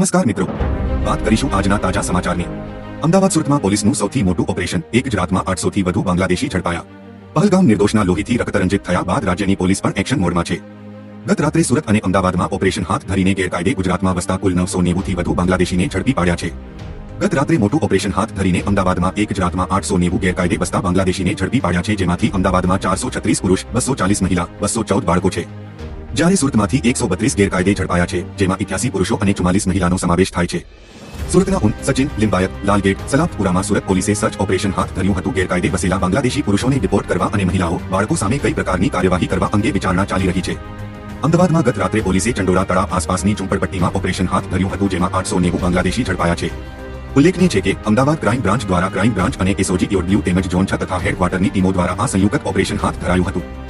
નમસ્કાર મિત્રો. વાત કરીશું આજના તાજા સમાચારની. અમદાવાદ સુરતમાં પોલીસનું સૌથી મોટું ઓપરેશન એક જ રાતમાં આઠસોથી વધુ બાંગ્લાદેશી ઝડપાયા. પહલગામ નિર્દોષના લોહીથી રક્તરંજિત થયા બાદ રાજ્યની પોલીસ પણ એક્શન મોડમાં છે. ગત રાત્રે સુરત અને અમદાવાદમાં ઓપરેશન હાથ ધરીને ગેરકાયદે ગુજરાતમાં વસતા કુલ નવસો નેવુંથી વધુ બાંગ્લાદેશીને ઝડપી પાડ્યા છે. ગત રાત્રે મોટું ઓપરેશન હાથ ધરીને અમદાવાદમાં એક જ રાતમાં આઠસો નેવું ગેરકાયદે વસતા બાંગ્લાદેશીને ઝડપી પાડ્યા છે, જેમાંથી અમદાવાદમાં ચારસો છત્રીસ પુરુષ, બસો ચાલીસ મહિલા, બસો ચૌદ બાળકો છે. જ્યારે સુરતમાંથી એકસો બત્રીસ ગેરકાયદે ઝડપાયા છે, જેમાં ઇઠ્યાસી પુરુષો અને ચુમાલીસ મહિલાનો સમાવેશ થાય છે. સુરતના ઉન સચિન લિંબાયત, લાલગેટ સલાબપુરામાં સુરત પોલીસે સર્ચ ઓપરેશન હાથ ધર્યું હતું. ગેરકાયદે વસેલા બાંગ્લાદેશી પુરુષોને ડિપોર્ટ કરવા અને મહિલાઓ, બાળકો સામે કઈ પ્રકારની કાર્યવાહી કરવા અંગે વિચારણા ચાલી રહી છે. અમદાવાદમાં ગત રાત્રે પોલીસે ચંડોળા તળાવ આસપાસની ઝુંપડપટ્ટીમાં ઓપરેશન હાથ ધર્યું હતું, જેમાં આઠસો નેવું બાંગ્લાદેશી ઝડપાયા છે. ઉલ્લેખનીય છે કે, અમદાવાદ ક્રાઇમ બ્રાન્ચ દ્વારા ક્રાઇમ બ્રાન્ચ અને એસઓજી યોડબ્લ્યુ તેમજ ઝોન છ તથા હેડક્વાર્ટરની ટીમો દ્વારા આ સંયુક્ત ઓપરેશન હાથ ધરાયું હતું.